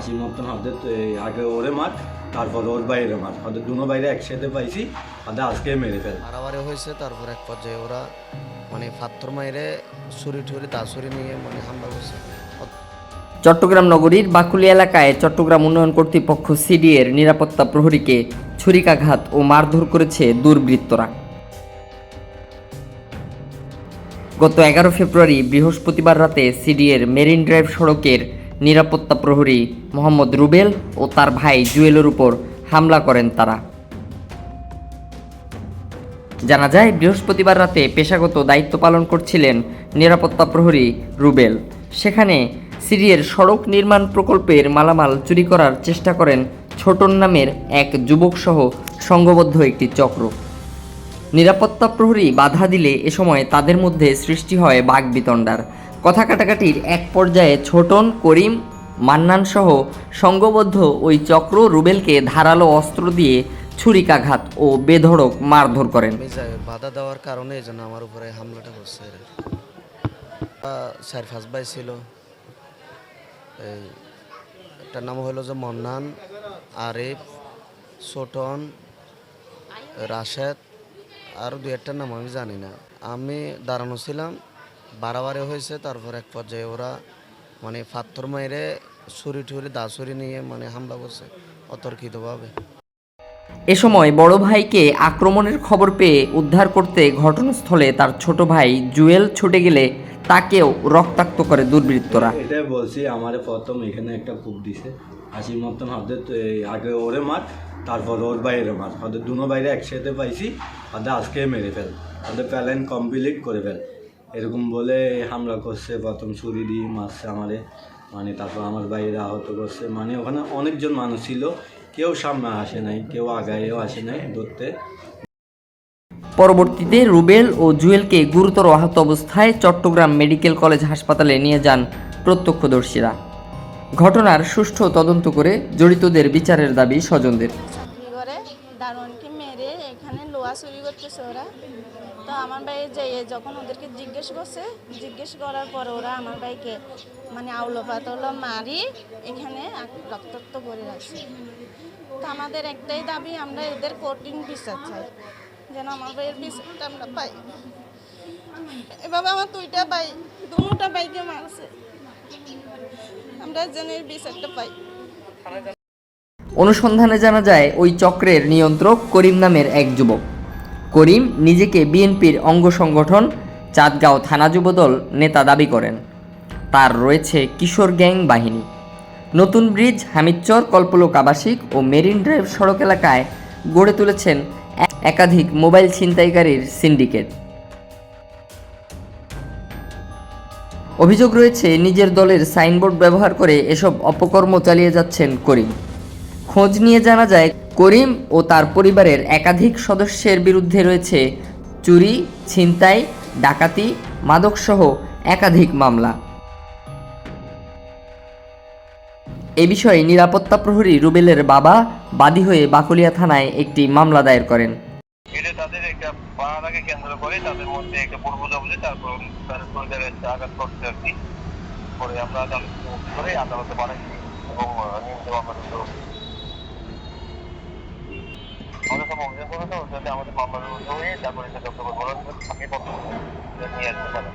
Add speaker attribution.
Speaker 1: হাসি মতন হদের আগে ওরে মার তারপর ওর বাইরে মার। হদের দুনো বাইরে একসাথে পাইছি হদের আজকে মেরে ফেল।
Speaker 2: মারামারি হয়েছে তারপর এক পর্যায়ে ওরা মানে পাথর মাইরে ছুরি টুরি দা ছুরি নিয়ে মানে হামলা করছে।
Speaker 3: চট্টগ্রাম নগরীর বাকুলি এলাকায় চট্টগ্রাম উন্নয়ন কর্তৃপক্ষ সিডিএর নিরাপত্তা প্রহরীকে ছুরিকাঘাত ও মারধর করেছে দুর্বৃত্তরা। গত এগারো ফেব্রুয়ারি বৃহস্পতিবার রাতে সিডিএর মেরিন ড্রাইভ সড়কের নিরাপত্তা প্রহরী মোহাম্মদ রুবেল ও তার ভাই জুয়েলের উপর হামলা করেন তারা। জানা যায়, বৃহস্পতিবার রাতে পেশাগত দায়িত্ব পালন করছিলেন নিরাপত্তা প্রহরী রুবেল। সেখানে সিরিয়ের সড়ক নির্মাণ প্রকল্পের মালামাল চুরি করার চেষ্টা করেন ছোটন নামের এক যুবকসহ সংঘবদ্ধ একটি চক্র। নিরাপত্তা প্রহরী বাধা দিলে এ সময় তাদের মধ্যে সৃষ্টি হয় বাগবিতণ্ডার কথা কাটাকাটির এক পর্যায়ে ছোটন করিম মান্নান সহ সংঘবদ্ধ ওই চক্র রুবেলকে ধারালো অস্ত্র দিয়ে ছুরিকাঘাত ও বেধড়ক মারধর করেন।
Speaker 2: বাধা দেওয়ার কারণে এই জন্য আমার উপরে হামলাটা। আহ, চার পাঁচ ভাই ছিল। এই একটার নাম হলো যে মন্নান আরিফ ছোটন রাশেদ আর দু একটার নাম আমি জানি না। আমি দাঁড়ানো ছিলাম বাড়াবাড়ি হয়েছে তারপর এক পর্যায়ে ওরা মানে পাথর মাইরে ছুরি টুরি দা ছুরি নিয়ে মানে হামলা করছে অতর্কিতভাবে।
Speaker 3: এ সময় বড় ভাইকে আক্রমণের খবর পেয়ে উদ্ধার করতে ঘটনাস্থলে তার ছোট ভাই জুয়েল ছুটে গেলে তাকেও রক্তাক্ত করে দুর্বৃত্তরা।
Speaker 1: এটাই বলছি আমার প্রথম এখানে একটা কূপ দিছে। হাসি মতন হদের আগে ওরে মার তারপর ওর বাইরে মার। হদের দুনো বাইরে একসাথে পাইছি হদের আজকে মেরে ফেল হদের প্যালেন কমপ্লিট করে ফেল। এরকম বলে হামলা করছে প্রথম ছুরি দিয়ে মারছে আমারে। মানে তারপর আমার বাইরে আহত করছে। মানে ওখানে অনেকজন মানুষ ছিল কেউ সামনে আসে নাই কেউ আগায়েও আসে নাই ধরতে।
Speaker 3: পরবর্তীতে রুবেল ও জুয়েলকে গুরুতর আহত অবস্থায় চট্টগ্রাম মেডিকেল কলেজ হাসপাতালে নিয়ে যান প্রত্যক্ষদর্শীরা। ঘটনার সুষ্ঠু তদন্ত করে জড়িতদের বিচারের দাবি স্বজনদের।
Speaker 4: চাকরি করে দারোয়ানকে মেরে এখানে লোহা চুরি করতেছে ওরা। তো আমার ভাই যে যখন ওদেরকে জিজ্ঞেস করছে, জিজ্ঞেস করার পর ওরা আমার ভাইকে মানে আউলো পাতলো মারি, এখানে রক্তাক্ত করে রাখছে। তো আমাদের একটাই দাবি, আমরা এদের কঠিন বিচার চাই। যেন আমার ভাইয়ের বিচারটা আমরা পাই। এভাবে আমার দুইটা ভাই, দুটা ভাইকে মারছে। আমরা যেন এর বিচারটা পাই।
Speaker 3: অনুসন্ধানে জানা যায়, ওই চক্রের নিয়ন্ত্রক করিম নামের এক যুবক। করিম নিজেকে বিএনপির অঙ্গ সংগঠন চাঁদগাঁও থানা যুবদল নেতা দাবি করেন। তার রয়েছে কিশোর গ্যাং বাহিনী। নতুন ব্রিজ, হামিদচর, কল্পলোক আবাসিক ও মেরিন ড্রাইভ সড়ক এলাকায় গড়ে তুলেছেন একাধিক মোবাইল ছিনতাইকারীর সিন্ডিকেট। অভিযোগ রয়েছে, নিজের দলের সাইনবোর্ড ব্যবহার করে এসব অপকর্ম চালিয়ে যাচ্ছেন করিম। খোঁজ নিয়ে জানা যায় করিম ও তার পরিবারের একাধিক সদস্যের বিরুদ্ধে রয়েছে চুরি, ছিনতাই, ডাকাতি, মাদকসহ একাধিক মামলা। এ বিষয়ে নিরাপত্তা প্রহরী রুবেলের বাবা বাদী হয়ে বাকুলিয়া থানায় একটি মামলা দায়ের করেন।
Speaker 5: আমরা সব অভিযোগ করে তো যাতে আমাদের মামলা রুজু হয়ে তারপরে বড় থাকে নিয়ে আসতে পারে